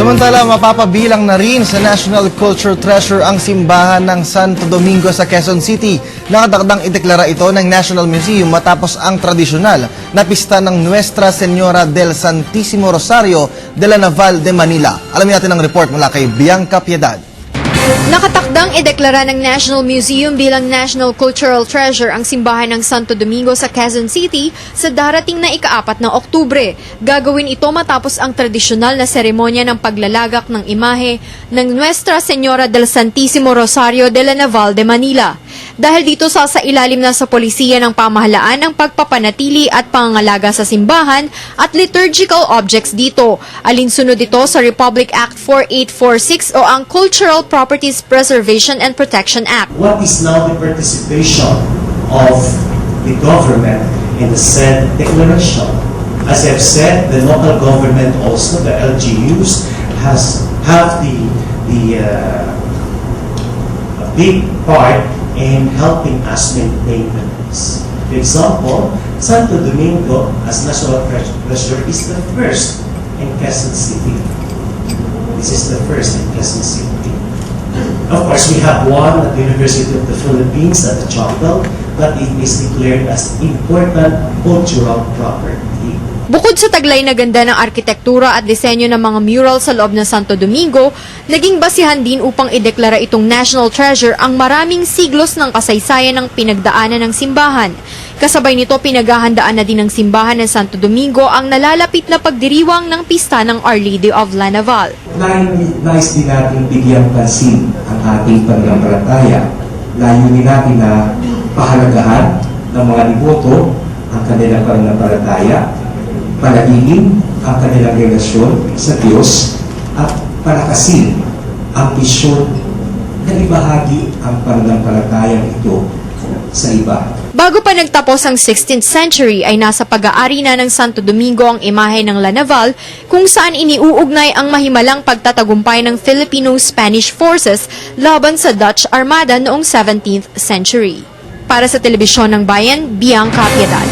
Samantala, mapapabilang na rin sa National Culture Treasure ang simbahan ng Santo Domingo sa Quezon City. Nakadakdang ideklara ito ng National Museum matapos ang tradisyonal na pista ng Nuestra Señora del Santísimo Rosario de la Naval de Manila. Alamin natin ang report mula kay Bianca Piedad. Nakatakdang ideklara ng National Museum bilang National Cultural Treasure ang simbahan ng Santo Domingo sa Quezon City sa darating na ikaapat na Oktubre. Gagawin ito matapos ang tradisyonal na seremonya ng paglalagak ng imahe ng Nuestra Señora del Santísimo Rosario de la Naval de Manila. Dahil dito sa sa ilalim na sa polisiya ng pamahalaan ang pagpapanatili at pangangalaga sa simbahan at liturgical objects dito. Alinsunod ito sa Republic Act 4846 o ang Cultural Properties Preservation and Protection Act. what is now the participation of the government in the said declaration. As I've said, the local government also, the LGUs, has have the the uh, big part in helping us maintain the peace. For example, Santo Domingo as national treasure is the first in Quezon City. This is the first in Quezon City. Of course, we have one at the University of the Philippines at the chapel, but it is declared as important cultural property. Bukod sa taglay na ganda ng arkitektura at disenyo ng mga mural sa loob ng Santo Domingo, naging basihan din upang ideklara itong national treasure ang maraming siglos ng kasaysayan ng pinagdaanan ng simbahan. Kasabay nito, pinaghahandaan na din ng simbahan ng Santo Domingo ang nalalapit na pagdiriwang ng pista ng Our Lady of La Naval. Nais, din natin bigyan pansin ang ating pananampalataya. Layunin natin na pahalagahan ng mga liboto ang kanilang pananampalataya, palagingin ang kanilang relasyon sa Diyos, at palakasin ang misyon na ibahagi ang pananampalatayang ito sa iba. Bago pa nagtapos ang 16th century ay nasa pag-aari na ng Santo Domingo ang imahe ng La Naval kung saan iniuugnay ang mahimalang pagtatagumpay ng Filipino-Spanish forces laban sa Dutch Armada noong 17th century. Para sa Telebisyon ng Bayan, Bianca Piedad.